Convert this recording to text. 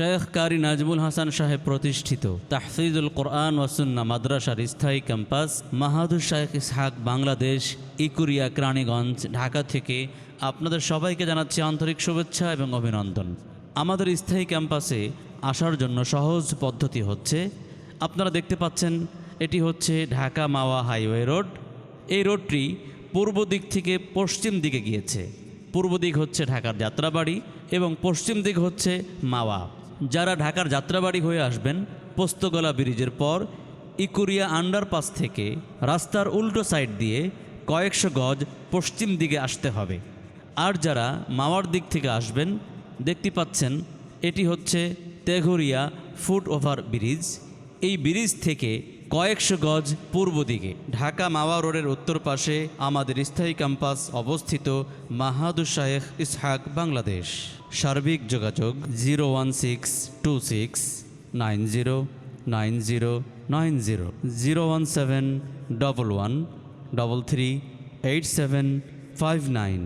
শেখ কারি নাজমুল হাসান সাহেব প্রতিষ্ঠিত তাহফিজুল কোরআন ওয়াসুন্না মাদ্রাসার স্থায়ী ক্যাম্পাস মাহাদুর শাহেখ ইসহাক বাংলাদেশ, ইকুরিয়া ক্রানীগঞ্জ, ঢাকা থেকে আপনাদের সবাইকে জানাচ্ছি আন্তরিক শুভেচ্ছা এবং অভিনন্দন। আমাদের স্থায়ী ক্যাম্পাসে আসার জন্য সহজ পদ্ধতি হচ্ছে, আপনারা দেখতে পাচ্ছেন, এটি হচ্ছে ঢাকা মাওয়া হাইওয়ে রোড। এই রোডটি পূর্ব দিক থেকে পশ্চিম দিকে গিয়েছে। পূর্ব দিক হচ্ছে ঢাকার যাত্রাবাড়ি এবং পশ্চিম দিক হচ্ছে মাওয়া। যারা ঢাকার যাত্রাবাড়ি হয়ে আসবেন পোস্তগলা ব্রিজের পর ইকুরিয়া আন্ডারপাস থেকে রাস্তার উল্টো সাইড দিয়ে কয়েকশো গজ পশ্চিম দিকে আসতে হবে। আর যারা মাওয়ার দিক থেকে আসবেন, দেখতে পাচ্ছেন এটি হচ্ছে তেঘরিয়া ফুট ওভার ব্রিজ। এই ব্রিজ থেকে কয়েকশো গজ পূর্ব দিকে, ঢাকা মাওয়া রোডের উত্তর পাশে আমাদের স্থায়ী ক্যাম্পাস অবস্থিত মাহাদু শাহেখ ইসহাক বাংলাদেশ। সার্বিক যোগাযোগ zero one six two six nine zero nine zero nine zero. Zero one seven double one double three eight seven five nine.